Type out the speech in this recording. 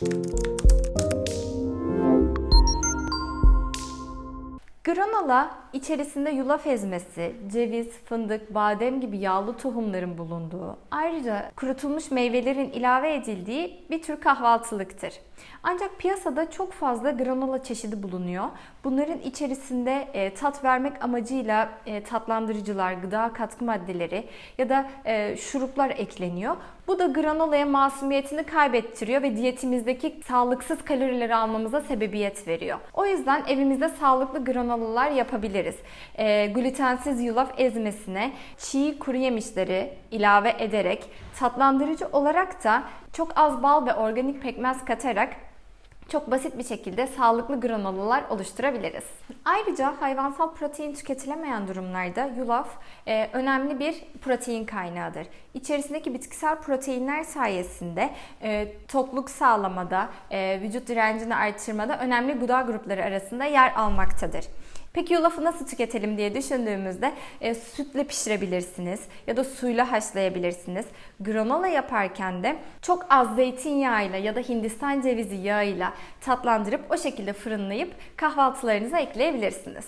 Música Granola içerisinde yulaf ezmesi, ceviz, fındık, badem gibi yağlı tohumların bulunduğu, ayrıca kurutulmuş meyvelerin ilave edildiği bir tür kahvaltılıktır. Ancak piyasada çok fazla granola çeşidi bulunuyor. Bunların içerisinde e, tat vermek amacıyla e, tatlandırıcılar, gıda katkı maddeleri ya da e, şuruplar ekleniyor. Bu da granolaya masumiyetini kaybettiriyor ve diyetimizdeki sağlıksız kalorileri almamıza sebebiyet veriyor. O yüzden evimizde sağlıklı granolalar yapabiliriz. E, glutensiz yulaf ezmesine çiğ kuru yemişleri ilave ederek tatlandırıcı olarak da çok az bal ve organik pekmez katarak çok basit bir şekilde sağlıklı granolalar oluşturabiliriz. Ayrıca hayvansal protein tüketilemeyen durumlarda yulaf e, önemli bir protein kaynağıdır. İçerisindeki bitkisel proteinler sayesinde e, tokluk sağlamada, e, vücut direncini artırmada önemli gıda grupları arasında yer almaktadır. Peki yulafı nasıl tüketelim diye düşündüğümüzde e, sütle pişirebilirsiniz ya da suyla haşlayabilirsiniz. Granola yaparken de çok az zeytinyağıyla ya da Hindistan cevizi yağıyla tatlandırıp o şekilde fırınlayıp kahvaltılarınıza ekleyebilirsiniz.